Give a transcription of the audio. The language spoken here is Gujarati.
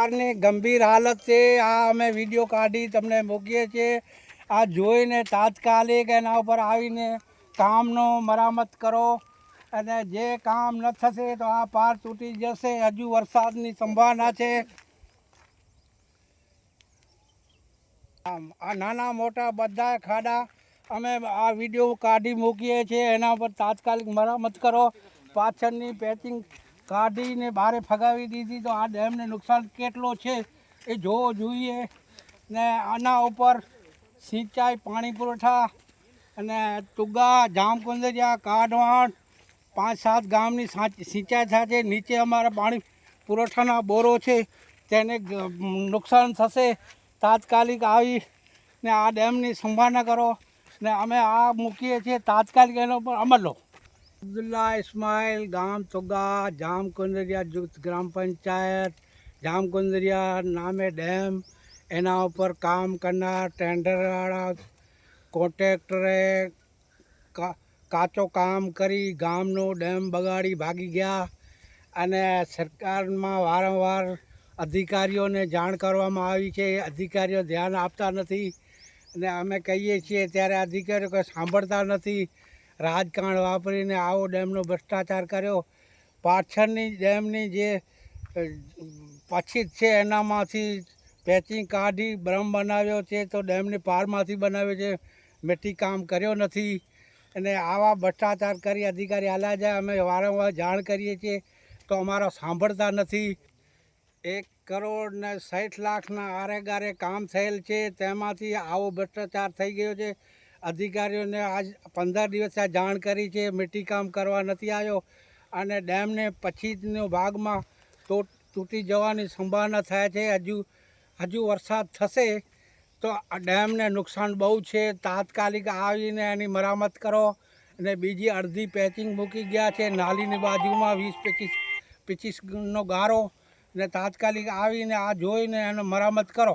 કારની ગંભીર હાલત છે. આ અમે વીડિયો કાઢી તમને મૂકીએ છીએ. આ જોઈને તાત્કાલિક એના ઉપર આવીને કામનો મરામત કરો. અને જે કામ ન થશે તો આ પાર તૂટી જશે. હજુ વરસાદની સંભાવના છે. આ નાના મોટા બધા ખાડા અમે આ વીડિયો કાઢી મૂકીએ છીએ. એના પર તાત્કાલિક મરામત કરો. પાછળની પેચિંગ કાઢીને બારે ફગાવી દીધી. તો આ ડેમને નુકસાન કેટલો છે એ જોવો જોઈએ. ને આના ઉપર સિંચાઈ, પાણી પુરવઠા અને ટુગા જામકુંદરિયા, કાઢવાણ પાંચ સાત ગામની સાચ- સિંચાઈ છે નીચે અમારા પાણી પુરવઠાના બોરો છે. તેને નુકસાન થશે. તાત્કાલિક આવી ને આ ડેમની સંભાળના કરો. ને અમે આ મૂકીએ છીએ. તાત્કાલિક એનો પર અમલ લો. અબ્દુલ્લા ઇસ્માઇલ, ગામ ચોગા જામકુંદરિયા જૂથ ગ્રામ પંચાયત જામકુંદરિયા નામે ડેમ, એના ઉપર કામ કરનાર ટેન્ડરવાળા કોન્ટ્રાક્ટરે કાચો કામ કરી ગામનો ડેમ બગાડી ભાગી ગયા અને સરકારમાં વારંવાર અધિકારીઓને જાણ કરવામાં આવી છે. અધિકારીઓ ધ્યાન આપતા નથી અને અમે કહીએ છીએ ત્યારે અધિકારીઓ કોઈ સાંભળતા નથી. રાજકારણ વાપરીને આવો ડેમનો ભ્રષ્ટાચાર કર્યો. પાછળની ડેમની જે પછી છે એનામાંથી પેચિંગ કાઢી બ્રહ્મ બનાવ્યો છે, તો ડેમની પારમાંથી બનાવ્યો છે. મેટી કામ કર્યો નથી. અને આવા ભ્રષ્ટાચાર કરી અધિકારી હાલા જાય, અમે વારંવાર જાણ કરીએ છીએ, તો અમારા સાંભળતા નથી. એક કરોડ ને સાઠ લાખના આરે ગારે કામ થયેલ છે, તેમાંથી આવો ભ્રષ્ટાચાર થઈ ગયો છે. અધિકારીઓને આજ પંદર દિવસે આ જાણ કરી છે મીટી કામ કરવા નથી આવ્યો અને ડેમને પછીનો ભાગમાં તો તૂટી જવાની સંભાવના થાય છે. હજુ હજુ વરસાદ થશે તો ડેમને નુકસાન બહુ છે. તાત્કાલિક આવીને એની મરામત કરો અને બીજી અડધી પેચિંગ મૂકી ગયા છે. નાલીની બાજુમાં વીસ, પચીસ, પચીસનો ગારો ને તાત્કાલિક આવીને આ જોઈને એનો મરામત કરો.